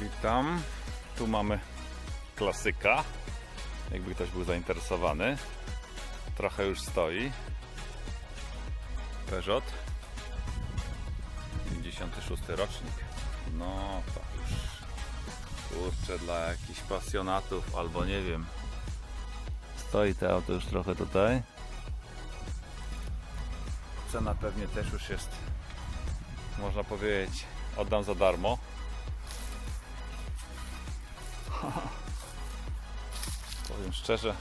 Witam. Tu mamy klasyka. Jakby ktoś był zainteresowany. Trochę już stoi. Peugeot. 56 rocznik. No to już kurczę dla jakichś pasjonatów albo nie wiem. Stoi to auto już trochę tutaj. Cena pewnie też już jest można powiedzieć oddam za darmo. Powiem szczerze,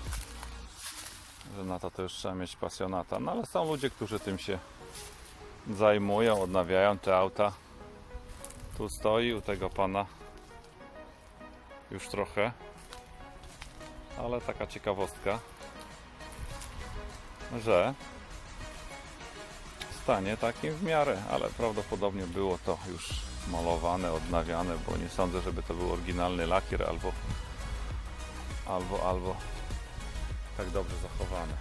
że na to już trzeba mieć pasjonata. No ale są ludzie, którzy tym się zajmują, odnawiają te auta. Tu stoi u tego pana już trochę, ale taka ciekawostka, że stanie takim w miarę, ale prawdopodobnie było to już malowane, odnawiane, bo nie sądzę, żeby to był oryginalny lakier albo albo, albo tak dobrze zachowane.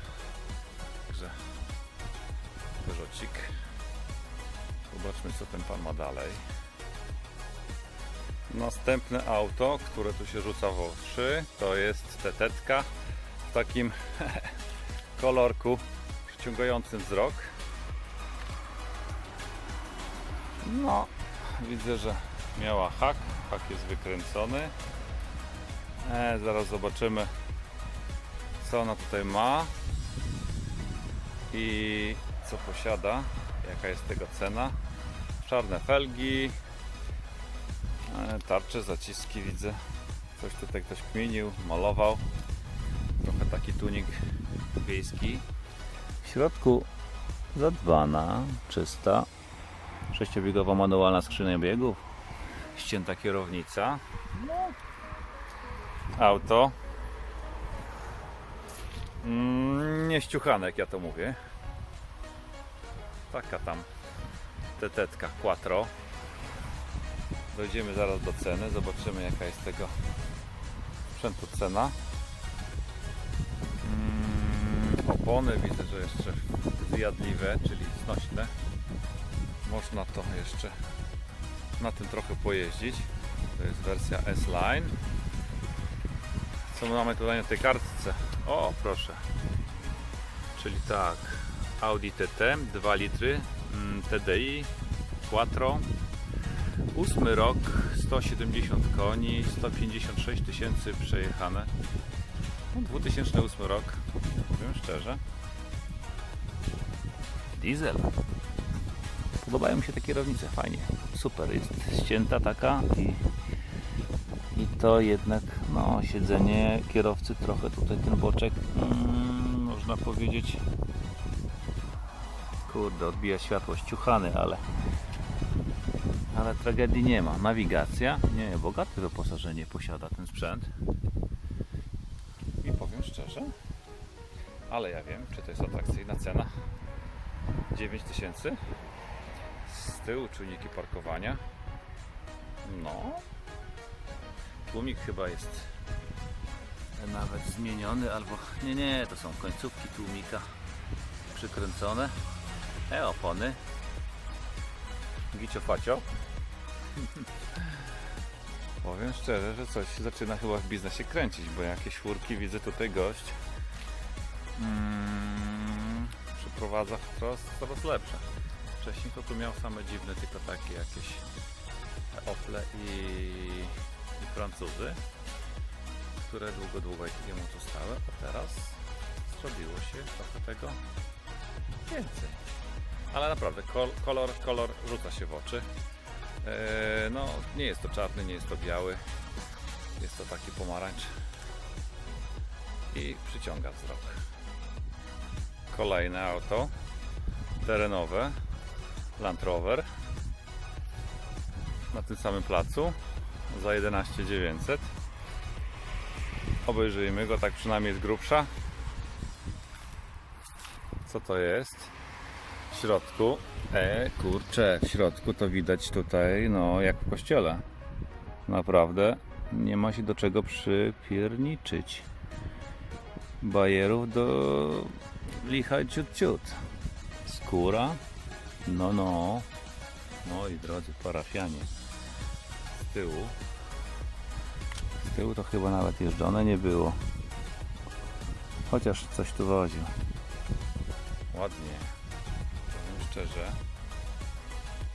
Także Peugeotik. Zobaczmy co ten pan ma dalej. Następne auto, które tu się rzuca w oczy, to jest tetetka w takim kolorku przyciągającym wzrok. No, widzę, że miała hak. Hak jest wykręcony. E, zaraz zobaczymy, co ona tutaj ma i co posiada, jaka jest tego cena. Czarne felgi, e, tarcze, zaciski widzę. Coś tutaj ktoś kminił, malował. Trochę taki tunik wiejski. W środku zadbana, czysta, sześciobiegowa manualna skrzynia biegów, ścięta kierownica, auto. Mm, nie ściuchane, jak ja to mówię. Taka tam tetetka quattro. Dojdziemy zaraz do ceny, zobaczymy jaka jest tego sprzętu cena. Mm, opony widzę, że jeszcze zjadliwe, czyli znośne. Można to jeszcze na tym trochę pojeździć. To jest wersja S-Line. Co my mamy tutaj na tej kartce? O, proszę. Czyli tak, Audi TT 2 litry, mm, TDI, Quattro, 8 rok, 170 koni, 156 tysięcy przejechane. No, 2008 rok, powiem szczerze. Diesel. Podobają mi się te kierownice, fajnie. Super, jest ścięta taka i i to jednak, no, siedzenie kierowcy trochę tutaj ten boczek, mm, można powiedzieć, kurde, odbija światło ściuchany, ale ale tragedii nie ma. Nawigacja, nie, bogate wyposażenie posiada ten sprzęt. I powiem szczerze, ale ja wiem, czy to jest atrakcyjna cena. 9000 z tyłu czujniki parkowania. No, tłumik chyba jest nawet zmieniony, albo nie, nie, to są końcówki tłumika przykręcone. E, opony. Gicio facio. Powiem szczerze, że coś zaczyna chyba w biznesie kręcić, bo jakieś furki widzę tutaj gość mm, przeprowadza coraz, coraz lepsze. Wcześniej to tu miał same dziwne, tylko takie jakieś Ople i i Francuzy, które długo, długo jemu zostały, a teraz zrobiło się trochę tego więcej. Ale naprawdę, kol, kolor, kolor rzuca się w oczy. Eee, no, nie jest to czarny, nie jest to biały. Jest to taki pomarańcz. I przyciąga wzrok. Kolejne auto terenowe Land Rover na tym samym placu za 11 900 obejrzyjmy go tak przynajmniej z grubsza. Co to jest? W środku. E kurczę w środku to widać tutaj no jak w kościele. Naprawdę nie ma się do czego przypierniczyć. Bajerów do licha ciut ciut. Skóra no no moi drodzy parafianie z tyłu Z tyłu to chyba nawet jeżdżone nie było. Chociaż coś tu woził. Ładnie. Powiem szczerze.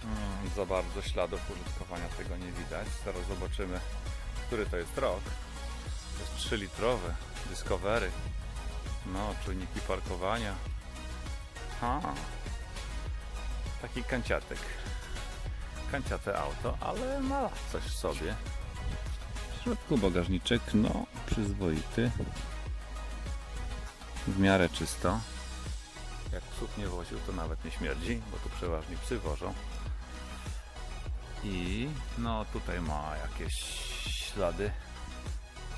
Mm, za bardzo śladów użytkowania tego nie widać. Zaraz zobaczymy, który to jest rok. To jest 3 litrowe Discovery. No, czujniki parkowania. Ha. Taki kanciatek. Kanciate auto, ale ma coś w sobie. W środku bagażniczek, no, przyzwoity. W miarę czysto. Jak psów nie woził, to nawet nie śmierdzi, bo tu przeważnie psy wożą. I no tutaj ma jakieś ślady.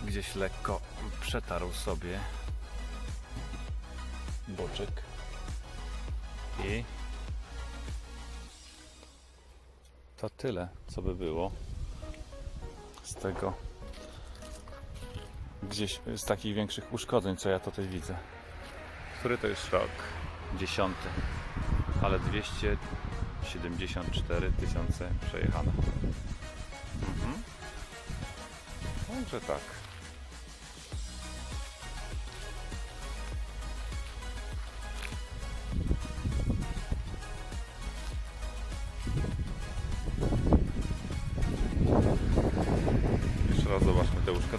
Gdzieś lekko przetarł sobie boczek. I to tyle, co by było z tego gdzieś z takich większych uszkodzeń, co ja tutaj widzę. Który to jest rok? Dziesiąty. Ale 274 tysiące przejechane. Mhm. Także tak.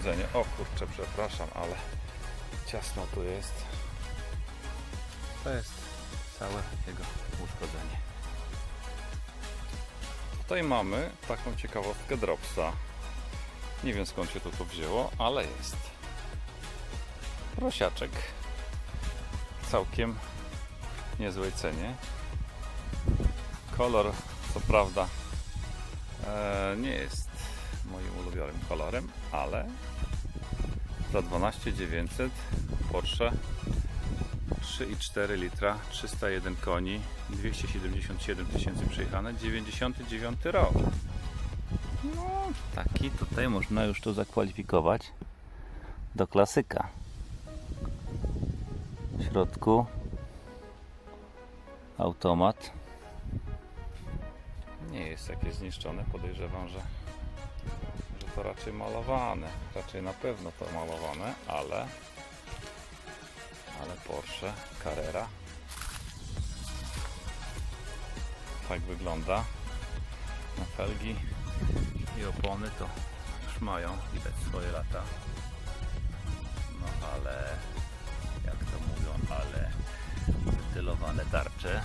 Uszkodzenie. O kurczę, przepraszam, ale ciasno tu jest. To jest całe jego uszkodzenie. Tutaj mamy taką ciekawostkę dropsa. Nie wiem skąd się to tu wzięło, ale jest. Prosiaczek. Całkiem niezłej cenie. Kolor, co prawda, e, nie jest moim ulubionym kolorem, ale za 12 900 Porsche 3,4 litra, 301 koni, 277 tysięcy przejechane, 99 rok. No, taki tutaj można już to zakwalifikować do klasyka. W środku automat. Nie jest jakieś zniszczone, podejrzewam, że, że to raczej malowane. Raczej na pewno to malowane, ale ale Porsche Carrera. Tak wygląda na felgi i opony to już mają widać swoje lata. No ale jak to mówią ale wytylowane tarcze.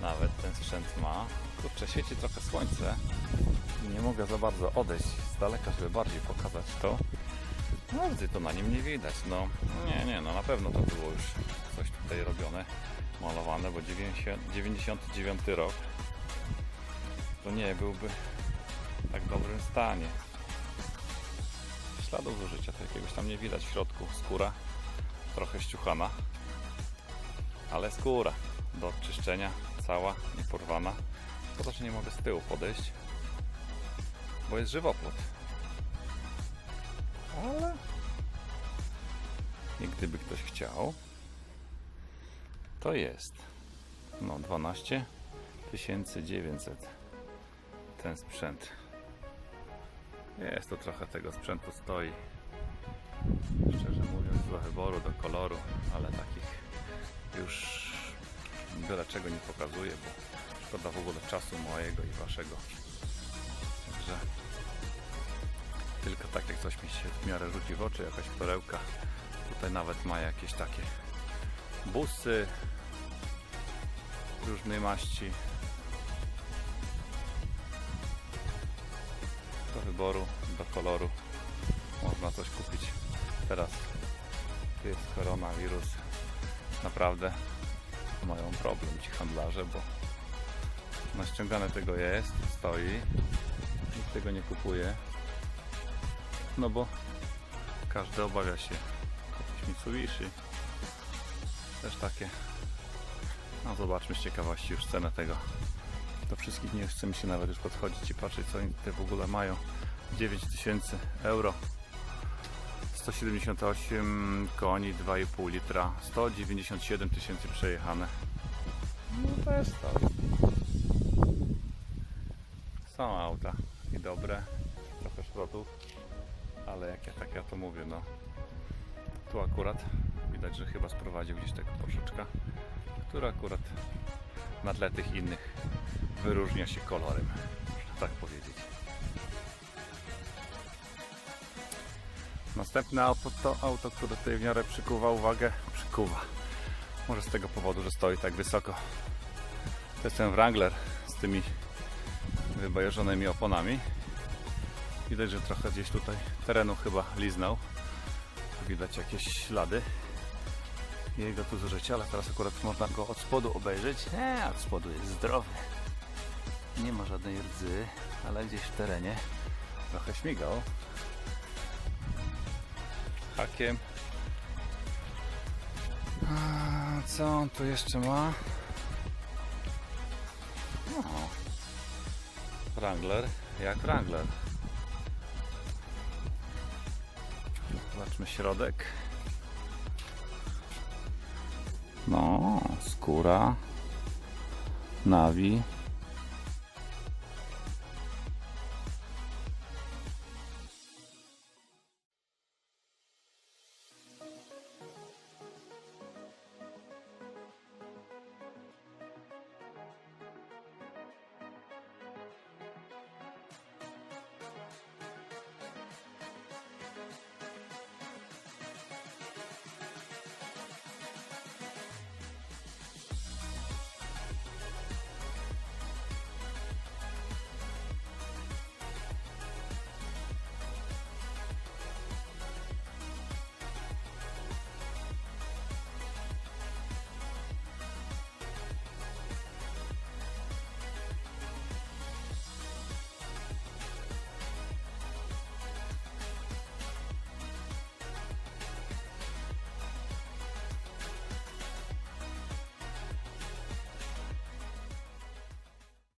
Nawet ten sprzęt ma. Kurczę świeci trochę słońce nie mogę za bardzo odejść z daleka żeby bardziej pokazać to no gdy to na nim nie widać. No nie, nie, no na pewno to było już coś tutaj robione, malowane, bo 90, 99 rok to nie byłby w tak dobrym stanie. Śladów zużycia to jakiegoś tam nie widać w środku. Skóra trochę ściuchana, ale skóra do odczyszczenia cała, nieporwana. Szkoda, że nie mogę z tyłu podejść, bo jest żywopłot ale i gdyby ktoś chciał, to jest no 12 900 ten sprzęt. Jest to trochę tego sprzętu stoi. Szczerze mówiąc, do wyboru, do koloru, ale takich już byle czego nie pokazuję, bo szkoda w ogóle czasu mojego i waszego. Także tylko tak jak coś mi się w miarę rzuci w oczy, jakaś perełka. Tutaj nawet ma jakieś takie busy różnej maści. Do wyboru, do koloru można coś kupić. Teraz jest koronawirus. Naprawdę mają problem ci handlarze, bo naściągane tego jest, stoi. Tego nie kupuje. No bo każdy obawia się kupić Mitsubishi. Też takie. No zobaczmy z ciekawości już cenę tego. Do wszystkich nie chce mi się nawet już podchodzić i patrzeć co oni tutaj w ogóle mają. 9000 euro. 178 koni, 2,5 litra, 197 tysięcy przejechane. No to jest to. Są auta i dobre, trochę szrotów ale jak ja tak ja to mówię, no tu akurat widać, że chyba sprowadził gdzieś tego Porszeczka, który akurat na tle tych innych wyróżnia się kolorem, można tak powiedzieć. Następne auto to auto, które tutaj w miarę przykuwa uwagę, przykuwa. Może z tego powodu, że stoi tak wysoko. To jest ten Wrangler z tymi wybajeżonymi oponami. Widać, że trochę gdzieś tutaj terenu chyba liznął. Widać jakieś ślady jego tu zużycia, ale teraz akurat można go od spodu obejrzeć. Od spodu jest zdrowy. Nie ma żadnej rdzy, ale gdzieś w terenie trochę śmigał. Hakiem. A, co on tu jeszcze ma? Wrangler, jak Wrangler. Zobaczmy środek. No, skóra, nawi,